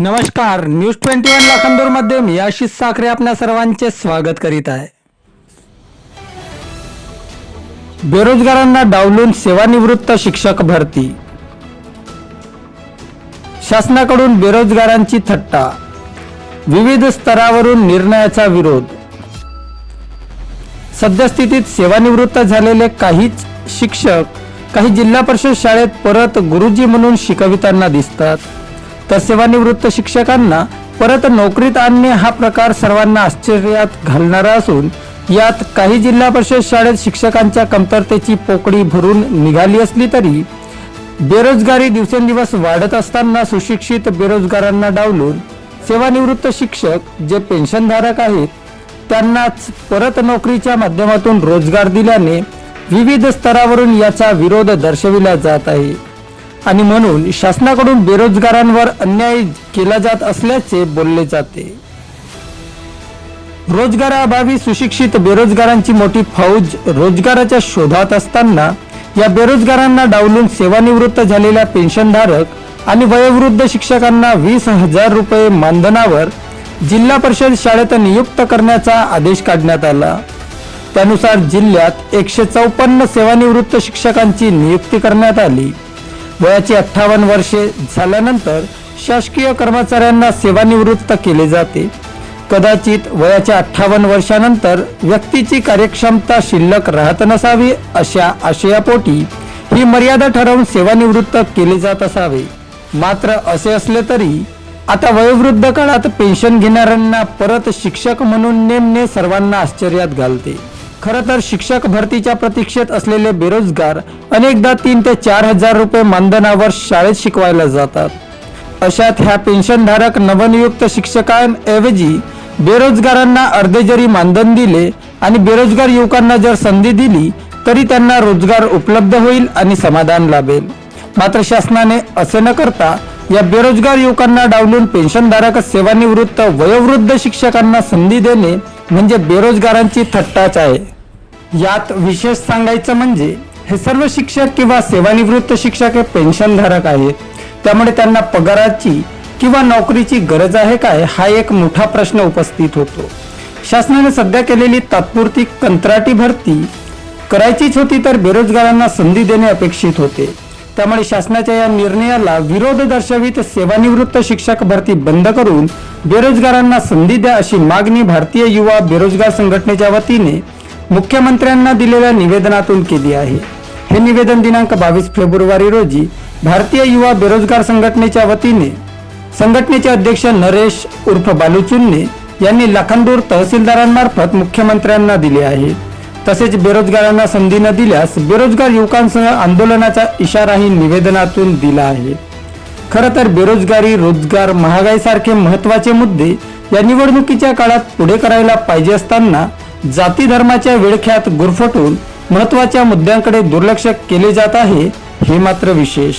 नमस्कार news twenty one लाखांदूरमध्ये मी आशिष साखरे आपल्या सर्वांचे स्वागत करीत आहे. बेरोजगारांना डावलून सेवानिवृत्त शिक्षक भरती. शासनाकडून बेरोजगारांची थट्टा. विविध स्तरावरून निर्णयाचा विरोध. सद्यस्थितीत सेवानिवृत्त झालेले काहीच शिक्षक काही जिल्हा परिषद शाळेत परत गुरुजी म्हणून शिकविताना दिसतात. तर सेवानिवृत्त शिक्षकांना परत नोकरीत आणणे हा प्रकार सर्वांना आश्चर्यात घालणारा असून यात काही जिल्हा परिषद शाळेत शिक्षकांच्या कमतरतेची पोकळी भरून निघाली असली तरी बेरोजगारी दिवसेंदिवस वाढत असताना सुशिक्षित बेरोजगारांना डावलून सेवानिवृत्त शिक्षक जे पेन्शनधारक आहेत त्यांनाच परत नोकरीच्या माध्यमातून रोजगार दिल्याने विविध स्तरावरून याचा विरोध दर्शविला जात आहे. आणि म्हणून शासनाकडून बेरोजगारांवर अन्याय केला जात असल्याचे बोलले जाते. रोजगाराअभावी सुशिक्षित बेरोजगारांची मोठी फौज रोजगाराच्या शोधात असताना या बेरोजगारांना डावलून सेवानिवृत्त झालेल्या पेन्शनधारक आणि वयोवृद्ध शिक्षकांना वीस हजार रुपये मानधनावर जिल्हा परिषद शाळेत नियुक्त करण्याचा आदेश काढण्यात आला. त्यानुसार जिल्ह्यात एकशे चौपन्न सेवानिवृत्त शिक्षकांची नियुक्ती करण्यात आली. वयाची अठ्ठावन्न वर्षे झाल्यानंतर शासकीय कर्मचाऱ्यांना सेवानिवृत्त केले जाते. कदाचित वयाच्या अठ्ठावन्न वर्षानंतर व्यक्तीची कार्यक्षमता शिल्लक राहत नसावी अशा आशयापोटी ही मर्यादा ठरवून सेवानिवृत्त केले जात असावे. मात्र असे असले तरी आता वयोवृद्ध काळात पेन्शन घेणाऱ्यांना परत शिक्षक म्हणून नेमणे सर्वांना आश्चर्यात घालते. खरं तर शिक्षक भरतीच्या प्रतीक्षेत असलेले बेरोजगार अनेकदा तीन ते चार हजार रुपये मानधनावर शाळेत शिकवायला जातात. अशात ह्या पेन्शनधारक नवनियुक्त शिक्षकांऐवजी बेरोजगारांना अर्धे जरी मानधन दिले आणि बेरोजगार युवकांना जर संधी दिली तरी त्यांना रोजगार उपलब्ध होईल आणि समाधान लाभेल. मात्र शासनाने असे न करता या बेरोजगार युवकांना डावलून पेन्शनधारक सेवानिवृत्त वयोवृद्ध शिक्षकांना संधी देणे म्हणजे बेरोजगारांची थट्टाच आहे. यात विशेष सांगायचं म्हणजे हे सर्व शिक्षक किंवा सेवानिवृत्त शिक्षक हे पेन्शनधारक आहेत. त्यामुळे त्यांना पगाराची किंवा नोकरीची गरज आहे काय हा एक मोठा प्रश्न उपस्थित होतो. शासनाने सध्या केलेली तात्पुरती कंत्राटी भरती करायचीच होती तर बेरोजगारांना संधी देणे अपेक्षित होते. त्यामुळे शासनाच्या या निर्णयाला विरोध दर्शवित सेवानिवृत्त शिक्षक भरती बंद करून बेरोजगारांना संधी द्या अशी मागणी भारतीय युवा बेरोजगार संघटनेच्या वतीने मुख्यमंत्र्यांना दिलेल्या निवेदनातून केली आहे. हे निवेदन दिनांक बावीस फेब्रुवारी रोजी भारतीय युवा बेरोजगार संघटनेच्या वतीने संघटनेचे अध्यक्ष नरेश उर्फ बालुचुन्ने यांनी लाखांदूर तहसीलदारांमार्फत मुख्यमंत्र्यांना दिले आहे. तसेच बेरोजगारांना संधी न दिल्यास बेरोजगार युवकांसह आंदोलनाचा इशाराही निवेदनातून दिला आहे. खरं तर बेरोजगारी रोजगार महागाईसारखे महत्त्वाचे मुद्दे या निवडणुकीच्या काळात पुढे करायला पाहिजे असताना जाती धर्माच्या विळख्यात गुरफटून महत्त्वाच्या मुद्द्यांकडे दुर्लक्ष केले जात आहे हे मात्र विशेष.